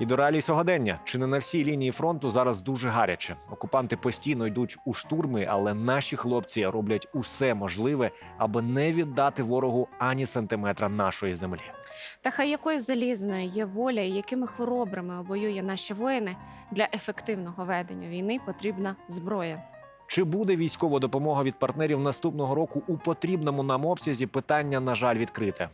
І до реалій сьогодення чи не на всій лінії фронту зараз дуже гаряче. Окупанти постійно йдуть у штурми, але наші хлопці роблять усе можливе, аби не віддати ворогу ані сантиметра нашої землі. Та хай якою залізною є воля і якими хоробрими обоює наші воїни для ефективного ведення війни потрібна зброя. Чи буде військова допомога від партнерів наступного року у потрібному нам обсязі? Питання, на жаль, відкрите.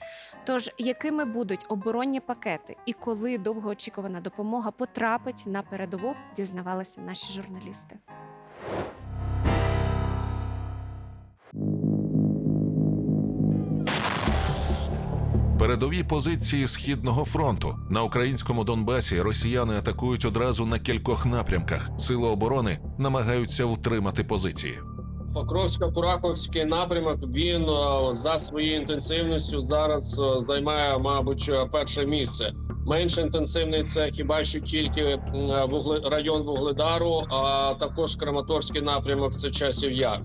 Тож, якими будуть оборонні пакети і коли довгоочікувана допомога потрапить на передову, дізнавалися наші журналісти. Передові позиції східного фронту на українському Донбасі росіяни атакують одразу на кількох напрямках. Сили оборони намагаються втримати позиції. Покровсько-Кураховський напрямок він е, за своєю інтенсивністю зараз е, займає, мабуть, е, перше місце. Менш інтенсивний це хіба що тільки район Вугледару, а також Краматорський напрямок це часів яр.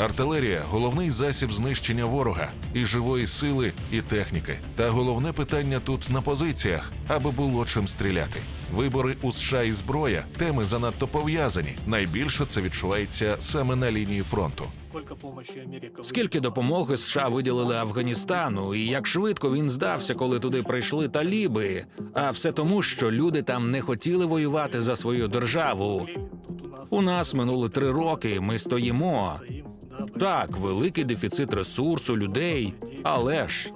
Артилерія головний засіб знищення ворога і живої сили, і техніки. Та головне питання тут на позиціях, аби було чим стріляти. Вибори у США і зброя теми занадто пов'язані. Найбільше це відчувається саме на лінії фронту. Сколько Скільки допомоги США виділили Афганістану, і як швидко він здався, коли туди прийшли таліби. А все тому, що люди там не хотіли воювати за свою державу. Тут у нас У нас минули три роки. Ми стоїмо. Так, великий дефіцит ресурсу, людей, але ж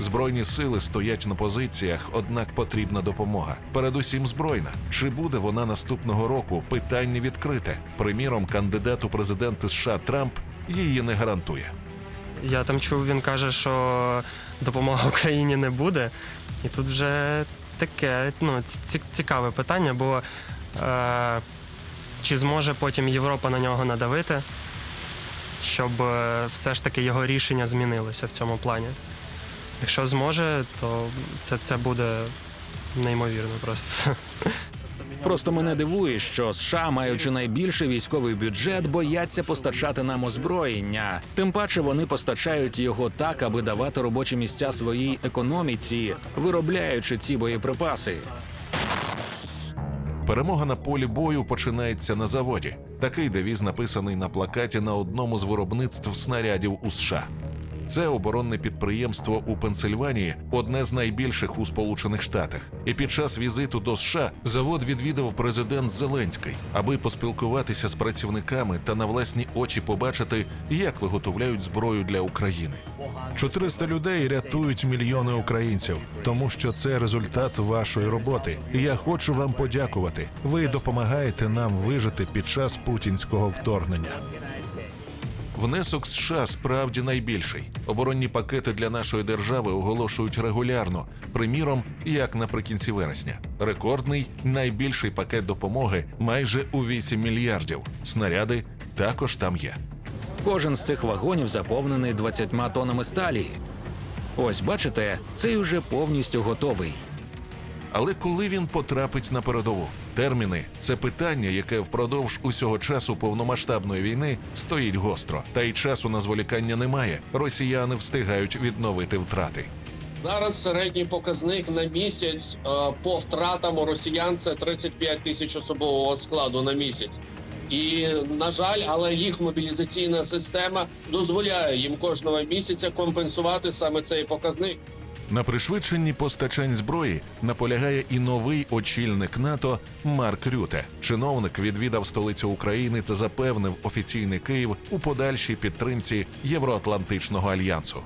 Збройні сили стоять на позиціях, однак потрібна допомога. Передусім збройна. Чи буде вона наступного року? Питання відкрите. Приміром, кандидат у президенти США Трамп її не гарантує. Я там чув, він каже, що допомоги Україні не буде. І тут вже таке ну, цікаве питання, бо е, чи зможе потім Європа на нього надавити, щоб е, все ж таки його рішення змінилося в цьому плані. Якщо зможе, то це, це буде неймовірно просто. просто мене дивує, що США, маючи найбільший військовий бюджет, бояться постачати нам озброєння. Тим паче вони постачають його так, аби давати робочі місця своїй економіці, виробляючи ці боєприпаси. Перемога на полі бою починається на заводі. Такий девіз написаний на плакаті на одному з виробництв снарядів у США. Це оборонне підприємство у Пенсильванії, одне з найбільших у Сполучених Штатах. І під час візиту до США завод відвідав президент Зеленський, аби поспілкуватися з працівниками та на власні очі побачити, як виготовляють зброю для України. 400 людей рятують мільйони українців, тому що це результат вашої роботи. І я хочу вам подякувати. Ви допомагаєте нам вижити під час путінського вторгнення. Внесок США справді найбільший. Оборонні пакети для нашої держави оголошують регулярно. Приміром, як наприкінці вересня. Рекордний найбільший пакет допомоги майже у 8 мільярдів. Снаряди також там є. Кожен з цих вагонів заповнений 20 тоннами сталі. Ось бачите, цей уже повністю готовий. Але коли він потрапить на передову? Терміни це питання, яке впродовж усього часу повномасштабної війни стоїть гостро. Та й часу на зволікання немає. Росіяни встигають відновити втрати. Зараз середній показник на місяць е, по втратам росіян це 35 тисяч особового складу на місяць. І на жаль, але їх мобілізаційна система дозволяє їм кожного місяця компенсувати саме цей показник. На пришвидшенні постачань зброї наполягає і новий очільник НАТО Марк Рюте. Чиновник відвідав столицю України та запевнив офіційний Київ у подальшій підтримці Євроатлантичного альянсу.